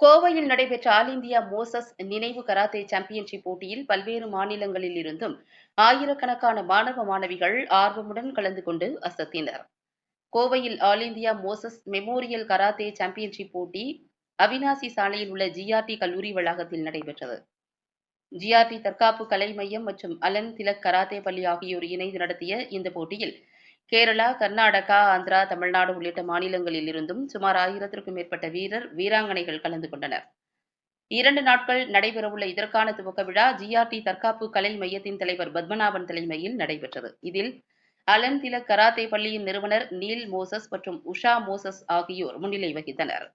கோவையில் நடைபெற்ற all India Moses நினைவு கராத்தே சாம்பியன்ஷிப் போட்டியில் பல்வேறு மாநிலங்களில் இருந்தும் ஆயிரக்கணக்கான மாணவ மாணவிகள் ஆர்வமுடன் கலந்து கொண்டு அசத்தினர். கோவையில் all India Moses memorial karate championship போட்டி அவினாசி சாலையில் உள்ள ஜிஆர்டி கல்லூரி வளாகத்தில் நடைபெற்றது. ஜிஆர்டி தற்காப்பு கலை மையம் மற்றும் அலன் திலக் கராத்தே பள்ளி ஆகியோர் இணைந்து நடத்திய இந்த போட்டியில் கேரளா கர்நாடகா ஆந்திரா தமிழ்நாடு உள்ளிட்ட மாநிலங்களில் இருந்தும் சுமார் ஆயிரத்திற்கும் மேற்பட்ட வீரர் வீராங்கனைகள் கலந்து கொண்டனர். இரண்டு நாட்கள் நடைபெறவுள்ள இதற்கான துவக்க விழா ஜிஆர்டி தற்காப்பு கலை மையத்தின் தலைவர் பத்மநாபன் தலைமையில் நடைபெற்றது. இதில் அலன் திலக் கராத்தே பள்ளியின் நிறுவனர் நீல் மோசஸ் மற்றும் உஷா மோசஸ் ஆகியோர் முன்னிலை வகித்தனர்.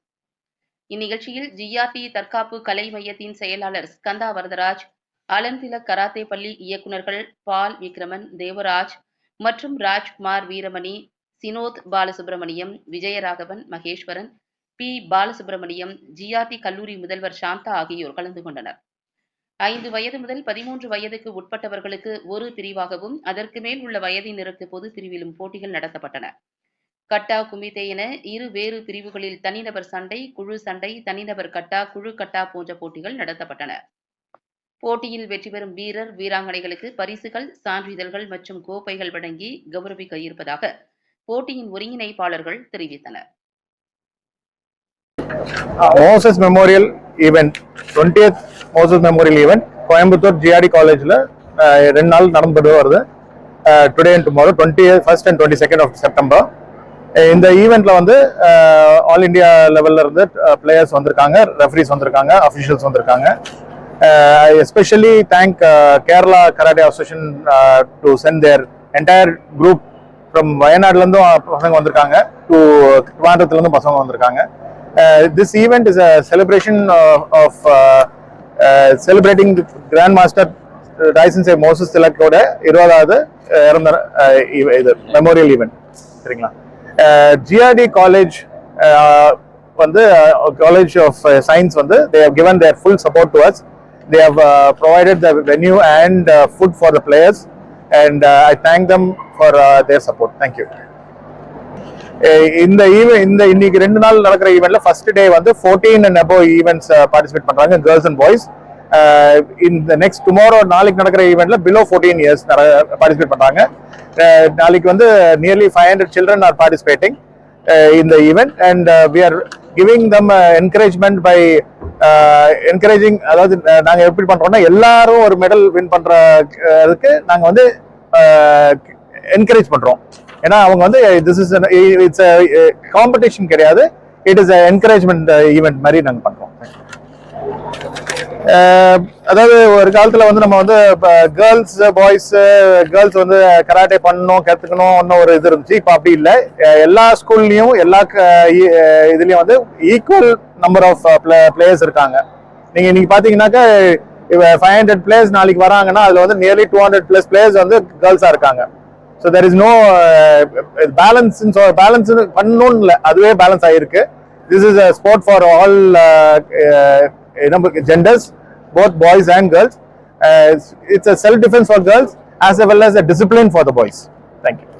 இந்நிகழ்ச்சியில் ஜிஆர்டி தற்காப்பு கலை மையத்தின் செயலாளர் ஸ்கந்தா வரதராஜ் அலன் திலக் கராத்தே பள்ளி இயக்குநர்கள் பால் விக்ரமன் தேவராஜ் மற்றும் ராஜ்குமார் வீரமணி சினோத் பாலசுப்ரமணியம் விஜயராகவன் மகேஸ்வரன் பி. பாலசுப்ரமணியம் ஜிஆர்டி கல்லூரி முதல்வர் சாந்தா ஆகியோர் கலந்து கொண்டனர். ஐந்து வயது முதல் பதிமூன்று வயதுக்கு உட்பட்டவர்களுக்கு ஒரு பிரிவாகவும் அதற்கு மேல் உள்ள வயதினருக்கு பொது பிரிவிலும் போட்டிகள் நடத்தப்பட்டன. கட்டா குமிதே என இரு வேறு பிரிவுகளில் தனிநபர் சண்டை குழு சண்டை தனிநபர் கட்டா குழு கட்டா போன்ற போட்டிகள் நடத்தப்பட்டன. போட்டியில் வெற்றி பெறும் வீரர் வீராங்கனைகளுக்கு பரிசுகள் சான்றிதழ்கள் மற்றும் கோப்பைகள் வழங்கி கௌரவிக்க இருப்பதாக போட்டியின் ஒருங்கிணைப்பாளர்கள் தெரிவித்தனர். Moses memorial event twentieth Moses memorial event Coimbatore GRT காலேஜில் ரெண்டு நாள் நடந்துட்டு வருது. Today and tomorrow twenty first and twenty second of September இந்த ஈவெண்ட்டில் வந்து ஆல் இந்தியா லெவல்ல இருந்து பிளேயர்ஸ் வந்திருக்காங்க ரெஃபரிஸ் வந்திருக்காங்க அஃபிஷியல்ஸ் வந்திருக்காங்க. Especially thank Kerala karate association to send their entire group from வயநாடுலேருந்தும் பசங்க வந்திருக்காங்க டு திருவாண்டத்துலேருந்தும் பசங்க வந்திருக்காங்க. This event is a celebration of celebrating grand master Dyson J Moses திலக்கோட இருபதாவது இறந்த இது மெமோரியல் ஈவெண்ட் சரிங்களா? ஜிஆர்டி காலேஜ் வந்து காலேஜ் ஆஃப் சயின்ஸ் வந்து they have given their full support to us they and provided the venue and food for the players and I thank them for their support you. இந்த event இந்த இன்னைக்கு ரெண்டு நாள் நடக்கிற ஈவெண்ட்ல first day வந்து fourteen and above events participate பண்றாங்க girls and boys இந்த நெக்ஸ்ட் டுமாரோ நாளைக்கு நடக்கிற ஈவெண்ட்ல பிலோ ஃபோர்டீன் இயர்ஸ் பார்ட்டிசிபேட் பண்றாங்க. நாளைக்கு வந்து nearly five hundred children are participating இந்த event and we are giving them encouragement by encouraging அதாவது நாங்கள் எப்படி பண்றோம்னா எல்லாரும் ஒரு மெடல் வின் பண்றதுக்கு நாங்கள் வந்து என்கரேஜ் பண்றோம். ஏன்னா அவங்க வந்து திஸ் இஸ் இட்ஸ் காம்படிஷன் கிடையாது. இட் இஸ் என்கரேஜ்மெண்ட் ஈவெண்ட் மாதிரி நாங்கள் பண்றோம். அதாவது ஒரு காலத்துல வந்து நம்ம வந்து கேர்ள்ஸ் பாய்ஸ் கேர்ள்ஸ் வந்து கராட்டே பண்ணணும் கத்துக்கணும் ஒன்னும் ஒரு இது இருந்துச்சு. இப்போ அப்படி இல்லை. எல்லா ஸ்கூல்லையும் எல்லா இதுலயும் வந்து ஈக்குவல் நம்பர் ஆஃப் பிளேயர்ஸ் இருக்காங்க. நீங்க இன்னைக்கு இப்போ ஃபைவ் ஹண்ட்ரட் பிளேயர்ஸ் நாளைக்கு வராங்கன்னா அதுல வந்து nearly two hundred plus players வந்து கேர்ள்ஸா இருக்காங்க. So there is no balance balance பண்ணணும்னு இல்லை. அதுவே பேலன்ஸ் ஆகிருக்கு this is a sport for all genders, both boys and girls. Uh, it's a self-defense for girls as well as a discipline for the boys. Thank you.